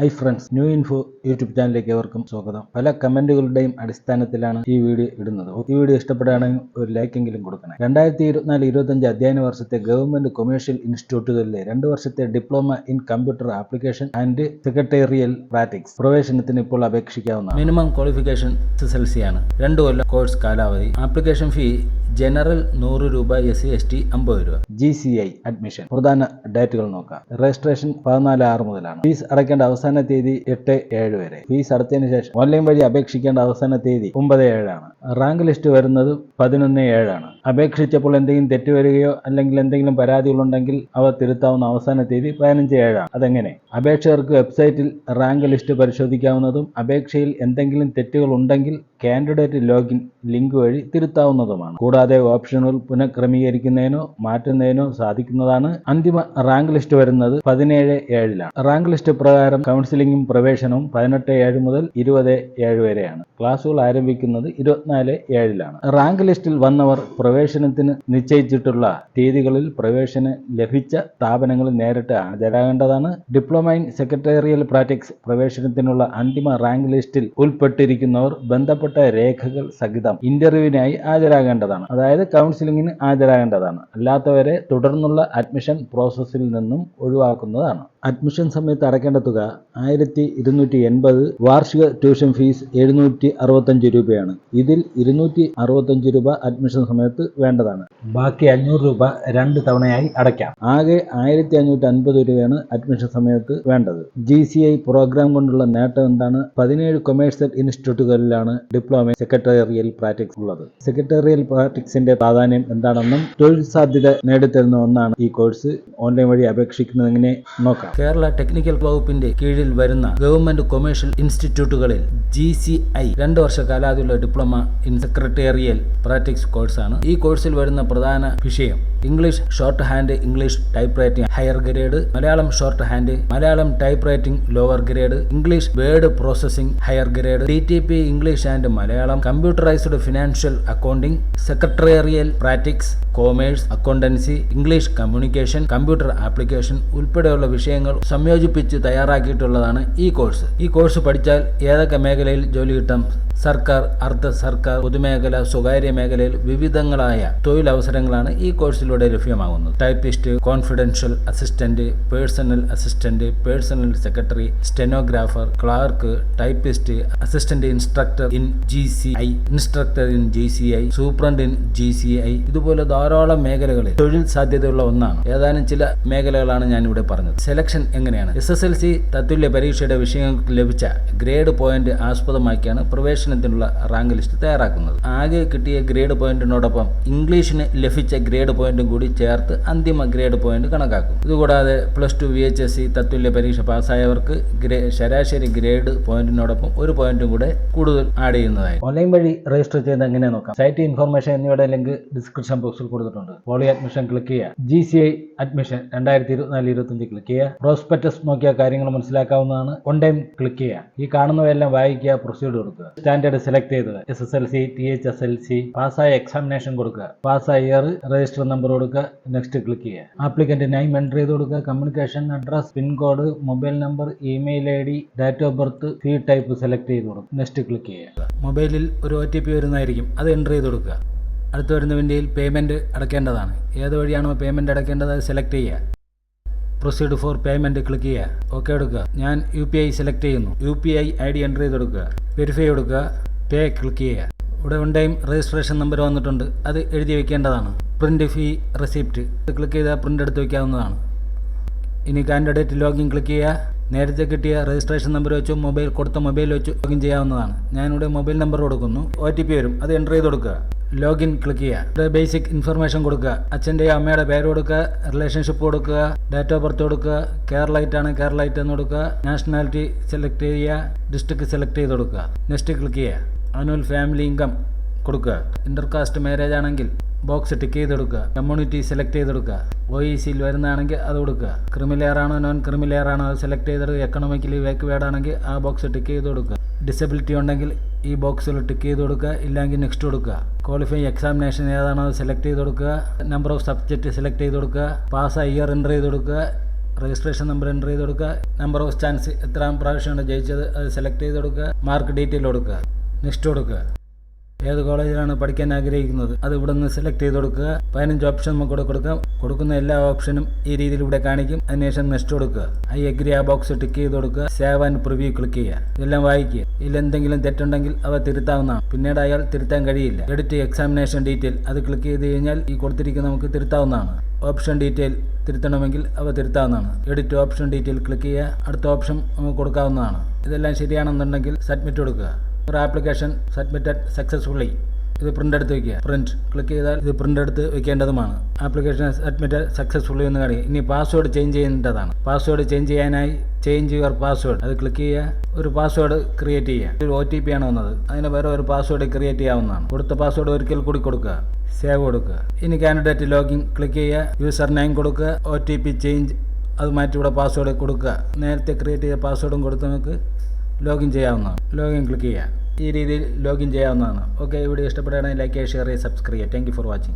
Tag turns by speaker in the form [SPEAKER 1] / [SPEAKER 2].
[SPEAKER 1] Hi friends new info YouTube ചാനലിലേക്ക് ഏവർക്കും സ്വാഗതം. പല കമന്റുകളുടെയും അടിസ്ഥാനത്തിലാണ് ഈ വീഡിയോ ഇടുന്നത്. ഈ വീഡിയോ ഇഷ്ടപ്പെടുകയാണെങ്കിൽ ഒരു ലൈക്ക് എങ്കിലും കൊടുക്കണം. രണ്ടായിരത്തി ഇരുപത്തിനാല് ഇരുപത്തഞ്ച് അധ്യയന വർഷത്തെ ഗവൺമെന്റ് കൊമേഴ്ഷ്യൽ ഇൻസ്റ്റിറ്റ്യൂട്ടുകളിലെ രണ്ട് വർഷത്തെ diploma in computer application and secretarial practice പ്രവേശനത്തിന് ഇപ്പോൾ അപേക്ഷിക്കാവുന്ന minimum qualification S L C ആണ്. രണ്ട് കൊല്ലം കോഴ്സ് കാലാവധി. ആപ്ലിക്കേഷൻ ഫീ ജനറൽ നൂറ് രൂപ എസ് സി എസ് ടി അമ്പത് രൂപ. ജി സി ഐ അഡ്മിഷൻ പ്രധാന ഡേറ്റുകൾ നോക്കാം. രജിസ്ട്രേഷൻ പതിനാല് ആറ് മുതലാണ്. ഫീസ് അടയ്ക്കേണ്ട അവസാന തീയതി എട്ട് ഏഴ് വരെ. ഫീസ് അടച്ചതിന് ശേഷം ഓൺലൈൻ വഴി അപേക്ഷിക്കേണ്ട അവസാന തീയതി ഒമ്പത് ഏഴാണ്. റാങ്ക് ലിസ്റ്റ് വരുന്നത് പതിനൊന്ന് ഏഴാണ്. അപേക്ഷിച്ചപ്പോൾ എന്തെങ്കിലും തെറ്റ് വരികയോ അല്ലെങ്കിൽ എന്തെങ്കിലും പരാതികളുണ്ടെങ്കിൽ അവ തിരുത്താവുന്ന അവസാന തീയതി പതിനഞ്ച് ഏഴാണ്. അതെങ്ങനെ? അപേക്ഷകർക്ക് വെബ്സൈറ്റിൽ റാങ്ക് ലിസ്റ്റ് പരിശോധിക്കാവുന്നതും അപേക്ഷയിൽ എന്തെങ്കിലും തെറ്റുകൾ ഉണ്ടെങ്കിൽ കാൻഡിഡേറ്റ് ലോഗിൻ ലിങ്ക് വഴി തിരുത്താവുന്നതുമാണ്. കൂടാതെ ഓപ്ഷനുകൾ പുനഃക്രമീകരിക്കുന്നതിനോ മാറ്റുന്നതിനോ സാധിക്കുന്നതാണ് അന്തിമ റാങ്ക് ലിസ്റ്റ് വരുന്നത് പതിനേഴ് ഏഴിലാണ്. റാങ്ക് ലിസ്റ്റ് പ്രകാരം കൗൺസിലിംഗും പ്രവേശനവും പതിനെട്ട് ഏഴ് മുതൽ ഇരുപത് ഏഴ് വരെയാണ്. ക്ലാസുകൾ ആരംഭിക്കുന്നത് ഇരുപത്തിനാല് ഏഴിലാണ്. റാങ്ക് ലിസ്റ്റിൽ വന്നവർ പ്രവേശനത്തിന് നിശ്ചയിച്ചിട്ടുള്ള തീയതികളിൽ പ്രവേശനം ലഭിച്ച സ്ഥാപനങ്ങൾ നേരിട്ട് ഹാജരാകേണ്ടതാണ്. ഡിപ്ലോമ ഇൻ സെക്രട്ടേറിയൽ പ്രാക്ടീസ് പ്രവേശനത്തിനുള്ള അന്തിമ റാങ്ക് ലിസ്റ്റിൽ ഉൾപ്പെട്ടിരിക്കുന്നവർ ബന്ധപ്പെട്ട രേഖകൾ സഹിതം ഇന്റർവ്യൂവിനായി ഹാജരാകേണ്ടതാണ്. അതായത് കൗൺസിലിംഗിന് ഹാജരാകേണ്ടതാണ്. അല്ലാത്തവരെ തുടർന്നുള്ള അഡ്മിഷൻ പ്രോസസ്സിൽ നിന്നും ഒഴിവാക്കുന്നതാണ്. അഡ്മിഷൻ സമയത്ത് അടയ്ക്കേണ്ട തുക ആയിരത്തി ഇരുന്നൂറ്റി എൺപത് വാർഷിക ട്യൂഷൻ ഫീസ് എഴുന്നൂറ്റി അറുപത്തഞ്ച് രൂപയാണ്. ഇതിൽ ഇരുന്നൂറ്റി അറുപത്തഞ്ച് രൂപ അഡ്മിഷൻ സമയത്ത് വേണ്ടതാണ്. ബാക്കി അഞ്ഞൂറ് രൂപ രണ്ട് തവണയായി അടയ്ക്കാം. ആകെ ആയിരത്തി അഞ്ഞൂറ്റി അൻപത് രൂപയാണ് അഡ്മിഷൻ സമയത്ത് വേണ്ടത്. ജി സി ഐ പ്രോഗ്രാം കൊണ്ടുള്ള നേട്ടം എന്താണ്? പതിനേഴ് കൊമേഴ്സ്യൽ ഇൻസ്റ്റിറ്റ്യൂട്ടുകളിലാണ് ഡിപ്ലോമ സെക്രട്ടേറിയൽ പ്രാക്ടിക്സ് ഉള്ളത്. സെക്രട്ടേറിയൽ പ്രാക്ടിക്സിന്റെ പ്രാധാന്യം എന്താണെന്നും തൊഴിൽ സാധ്യത നേടിത്തരുന്ന ഒന്നാണ് ഈ കോഴ്സ്. ഓൺലൈൻ വഴി അപേക്ഷിക്കുന്നതെങ്ങനെ നോക്കാം? കേരള ടെക്നിക്കൽ വകുപ്പിന്റെ കീഴിൽ വരുന്ന ഗവൺമെന്റ് കൊമേഴ്ഷ്യൽ ഇൻസ്റ്റിറ്റ്യൂട്ടുകളിൽ ജി സി ഐ രണ്ട് വർഷ കാലാവധിയുള്ള ഡിപ്ലോമ ഇൻ സെക്രട്ടേറിയൽ പ്രാക്ടിക്സ് കോഴ്സാണ്. ഈ കോഴ്സിൽ വരുന്ന പ്രധാന വിഷയം English shorthand English typewriting higher grade Malayalam shorthand Malayalam typewriting lower grade English word processing higher grade D T P English and Malayalam computerised financial accounting secretarial practice commerce accountancy English communication computer application ഉൾപ്പെടെയുള്ള വിഷയങ്ങൾ സംയോജിപ്പിച്ച് തയ്യാറാക്കിയിട്ടുള്ളതാണ് ഈ course. ഈ course പഠിച്ചാൽ ഏതൊക്കെ മേഖലയിൽ ജോലി കിട്ടാം? സർക്കാർ അർദ്ധ സർക്കാർ പൊതുമേഖല സ്വകാര്യ മേഖലയിൽ വിവിധങ്ങളായ തൊഴിലവസരങ്ങളാണ് ഈ കോഴ്സിലൂടെ ലഭ്യമാകുന്നത് typist confidential assistant personal assistant personal secretary stenographer clerk typist assistant instructor in G C I instructor in G C I superintendent in G C I ഇതുപോലെ ധാരാളം മേഖലകളിൽ തൊഴിൽ സാധ്യതയുള്ള ഒന്നാണ്. ഏതാനും ചില മേഖലകളാണ് ഞാൻ ഇവിടെ പറഞ്ഞത്. സെലക്ഷൻ എങ്ങനെയാണ്? എസ് എസ് എൽ സി തത്തുല്യ പരീക്ഷയുടെ വിഷയങ്ങൾക്ക് ലഭിച്ച ഗ്രേഡ് പോയിന്റ് ആസ്പദമാക്കിയാണ് പ്രവേശനത്തിനുള്ള റാങ്ക് ലിസ്റ്റ് തയ്യാറാക്കുന്നത്. ആകെ കിട്ടിയ ഗ്രേഡ് പോയിന്റിനോടൊപ്പം ഇംഗ്ലീഷിന് ലഭിച്ച ഗ്രേഡ് പോയിന്റും കൂടി ചേർത്ത് അന്തിമ ഗ്രേഡ് പോയിന്റ് കണക്കാക്കും. ഇതുകൂടാതെ plus two V H S C തത്തുല്യ പരീക്ഷ പാസ്സായവർക്ക് ഗ്രേ ശരാശരി ഗ്രേഡ് പോയിന്റിനോടൊപ്പം ഒരു പോയിന്റും കൂടെ കൂടുതൽ ആഡ് ചെയ്യുന്നതായി. ഓൺലൈൻ വഴി രജിസ്റ്റർ ചെയ്ത് എങ്ങനെ നോക്കാം? സൈറ്റ് ഇൻഫർമേഷൻ എന്നിവയുടെ ലിങ്ക് ഡിസ്ക്രിപ്ഷൻ ബോക്സിൽ കൊടുത്തിട്ടുണ്ട്. പോളി അഡ്മിഷൻ ക്ലിക്ക് ചെയ്യുക. ജി സി ഐ അഡ്മിഷൻ രണ്ടായിരത്തി ഇരുപത്തിനാല് ഇരുപത്തഞ്ച് ക്ലിക്ക് ചെയ്യുക. പ്രോസ്പെക്ടസ് നോക്കിയ കാര്യങ്ങൾ മനസ്സിലാക്കാവുന്നതാണ്. ഓൺ ടൈം ക്ലിക്ക് ചെയ്യുക. ഈ കാണുന്നവയെല്ലാം വായിക്കുക പ്രൊസീഡ് കൊടുക്കുക സ്റ്റാൻഡേർഡ് സെലക്ട് ചെയ്തത്. S S L C T H S L C പാസ്സായ എക്സാമിനേഷൻ കൊടുക്കുക. പാസ്സായ ഇയർ രജിസ്റ്റർ നമ്പർ കൊടുക്കുക നെക്സ്റ്റ് ക്ലിക്ക് ചെയ്യുക. ആപ്ലിക്കന്റ് നെയിം എന്റർ ചെയ്ത് കൊടുക്കുക communication address pin code mobile number email I D date of birth fee type select ചെയ്ത് കൊടുക്കുക next click ചെയ്യുക. മൊബൈലിൽ ഒരു ഒ ടി പി വരുന്നതായിരിക്കും. അത് എന്റർ ചെയ്ത് കൊടുക്കുക അടുത്ത് വരുന്ന വിൻഡോയിൽ പേയ്മെന്റ് അടയ്ക്കേണ്ടതാണ്. ഏത് വഴിയാണോ പേയ്മെന്റ് അടയ്ക്കേണ്ടത് അത് സെലക്ട് ചെയ്യുക. പ്രൊസീഡ് ഫോർ പേയ്മെന്റ് ക്ലിക്ക് ചെയ്യുക. ഓക്കെ എടുക്കുക. ഞാൻ യു പി ഐ സെലക്ട് ചെയ്യുന്നു. U P I I D enter ചെയ്ത് കൊടുക്കുക. വെരിഫൈ കൊടുക്കുക. പേ ക്ലിക്ക് ചെയ്യുക. ഇവിടെ വൺ ടൈം രജിസ്ട്രേഷൻ നമ്പർ വന്നിട്ടുണ്ട്. അത് എഴുതി വെക്കേണ്ടതാണ്. പ്രിന്റ് ഫീ റെസിപ്റ്റ് ക്ലിക്ക് ചെയ്താൽ പ്രിന്റ് എടുത്ത് വയ്ക്കാവുന്നതാണ് ഇനി കാൻഡിഡേറ്റ് ലോഗിൻ ക്ലിക്ക് ചെയ്യുക. നേരത്തെ കിട്ടിയ രജിസ്ട്രേഷൻ നമ്പർ വെച്ചോ മൊബൈൽ കൊടുത്ത മൊബൈൽ വെച്ച് ലോഗിൻ ചെയ്യാവുന്നതാണ്. ഞാനിവിടെ മൊബൈൽ നമ്പർ കൊടുക്കുന്നു. ഒ ടി പി വരും. അത് എന്റർ ചെയ്ത് കൊടുക്കുക. ലോഗിൻ ക്ലിക്ക് ചെയ്യുക. ഇവിടെ ബേസിക് ഇൻഫർമേഷൻ കൊടുക്കുക. അച്ഛന്റെയോ അമ്മയുടെ പേര് കൊടുക്കുക. റിലേഷൻഷിപ്പ് കൊടുക്കുക. ഡേറ്റ് ഓഫ് ബർത്ത് കൊടുക്കുക. കേരളൈറ്റ് ആണ്. കേരളൈറ്റ് എന്ന് കൊടുക്കുക. നാഷണാലിറ്റി സെലക്ട് ചെയ്യുക. ഡിസ്ട്രിക്ട് സെലക്ട് ചെയ്ത് കൊടുക്കുക. നെക്സ്റ്റ് ക്ലിക്ക് ചെയ്യുക. ആനുവൽ ഫാമിലി ഇൻകം കൊടുക്കുക. ഇന്റർകാസ്റ്റ് മാരേജ് ആണെങ്കിൽ ബോക്സ് ടിക്ക് ചെയ്തെടുക്കുക. കമ്മ്യൂണിറ്റി സെലക്ട് ചെയ്തെടുക്കുക. ഒ ഇ സിയിൽ വരുന്നതാണെങ്കിൽ അത് കൊടുക്കുക. ക്രിമിലെയർ ആണോ നോൺ ക്രിമിലെയർ ആണോ അത് സെലക്ട് ചെയ്തെടുക്കുക എക്കണോമിക്കലി വേക്ക് ആണെങ്കിൽ ആ ബോക്സ് ടിക്ക് ചെയ്ത് കൊടുക്കുക ഡിസബിലിറ്റി ഉണ്ടെങ്കിൽ ഈ ബോക്സിൽ ടിക്ക് ചെയ്ത് കൊടുക്കുക ഇല്ലെങ്കിൽ നെക്സ്റ്റ് കൊടുക്കുക. ക്വാളിഫൈ എക്സാമിനേഷൻ ഏതാണോ അത് സെലക്ട് ചെയ്ത് കൊടുക്കുക നമ്പർ ഓഫ് സബ്ജക്റ്റ് സെലക്ട് ചെയ്ത് കൊടുക്കുക പാസ് ഇയർ എന്റർ ചെയ്ത് കൊടുക്കുക രജിസ്ട്രേഷൻ നമ്പർ എന്റർ ചെയ്ത് കൊടുക്കുക നമ്പർ ഓഫ് ചാൻസ് എത്രാം പ്രാവശ്യമാണ് ജയിച്ചത് അത് സെലക്ട് ചെയ്ത് കൊടുക്കുക മാർക്ക് ഡീറ്റെയിൽ കൊടുക്കുക. നെക്സ്റ്റ് കൊടുക്കുക. ഏത് കോളേജിലാണ് പഠിക്കാൻ ആഗ്രഹിക്കുന്നത്? അത് ഇവിടെ നിന്ന് സെലക്ട് ചെയ്ത് കൊടുക്കുക. പതിനഞ്ച് ഓപ്ഷൻ നമുക്ക് കൊടുക്കാം. കൊടുക്കുന്ന എല്ലാ ഓപ്ഷനും ഈ രീതിയിൽ ഇവിടെ കാണിക്കും. അതിനുശേഷം നെക്സ്റ്റ് കൊടുക്കുക. ഐ അഗ്രി ആ ബോക്സ് ടിക്ക് ചെയ്ത് കൊടുക്കുക. സേവ് ആൻഡ് പ്രിവ്യൂ ക്ലിക്ക് ചെയ്യുക. ഇതെല്ലാം വായിക്കുക. ഇതിൽ എന്തെങ്കിലും തെറ്റുണ്ടെങ്കിൽ അവ തിരുത്താവുന്നതാണ്. പിന്നീട് അയാൾ തിരുത്താൻ കഴിയില്ല. എഡിറ്റ് എക്സാമിനേഷൻ ഡീറ്റെയിൽ അത് ക്ലിക്ക് ചെയ്ത് കഴിഞ്ഞാൽ ഈ കൊടുത്തിരിക്കുന്ന നമുക്ക് തിരുത്താവുന്നതാണ്. ഓപ്ഷൻ ഡീറ്റെയിൽ തിരുത്തണമെങ്കിൽ അവ തിരുത്താവുന്നതാണ്. എഡിറ്റ് ഓപ്ഷൻ ഡീറ്റെയിൽ ക്ലിക്ക് ചെയ്യുക. അടുത്ത ഓപ്ഷൻ നമുക്ക് കൊടുക്കാവുന്നതാണ്. ഇതെല്ലാം ശരിയാണെന്നുണ്ടെങ്കിൽ സബ്മിറ്റ് കൊടുക്കുക. ഒരു ആപ്ലിക്കേഷൻ സബ്മിറ്റഡ് സക്സസ്ഫുള്ളി ഇത് പ്രിന്റ് എടുത്ത് വയ്ക്കുക പ്രിന്റ് ക്ലിക്ക് ചെയ്താൽ ഇത് പ്രിന്റ് എടുത്ത് വെക്കേണ്ടതുമാണ്. ആപ്ലിക്കേഷൻ സബ്മിറ്റ് സക്സസ്ഫുള്ളി എന്ന് കാണിക്കും ഇനി പാസ്വേഡ് ചേഞ്ച് ചെയ്യേണ്ടതാണ്. പാസ്വേഡ് ചേഞ്ച് ചെയ്യാനായി ചേഞ്ച് യുവർ പാസ്വേഡ് അത് ക്ലിക്ക് ചെയ്യുക. ഒരു പാസ്വേഡ് ക്രിയേറ്റ് ചെയ്യുക. ഒരു ഒ ടി പി ആണ് വന്നത്. അതിന് വേറെ ഒരു പാസ്വേഡ് ക്രിയേറ്റ് ചെയ്യാവുന്നതാണ്. കൊടുത്ത പാസ്വേഡ് ഒരിക്കൽ കൂടി കൊടുക്കുക. സേവ് കൊടുക്കുക. ഇനി കാൻഡിഡേറ്റ് ലോഗിൻ ക്ലിക്ക് ചെയ്യുക. യൂസർ നെയിം കൊടുക്കുക. ഒ ടി പി ചേഞ്ച് അത് മാറ്റി ഇവിടെ പാസ്വേഡ് കൊടുക്കുക. നേരത്തെ ക്രിയേറ്റ് ചെയ്ത പാസ്വേഡും കൊടുത്ത് നമുക്ക് ലോഗിൻ ചെയ്യാവുന്നതാണ്. ലോഗിൻ ക്ലിക്ക് ചെയ്യുക ഈ രീതിയിൽ ലോഗിൻ ചെയ്യാവുന്നതാണ്. ഓക്കെ വീഡിയോ ഇഷ്ടപ്പെടുകയാണെങ്കിൽ ലൈക്ക് ചെയ്യുക ഷെയർ ചെയ്യുക സബ്സ്ക്രൈബ് ചെയ്യുക. Thank for watching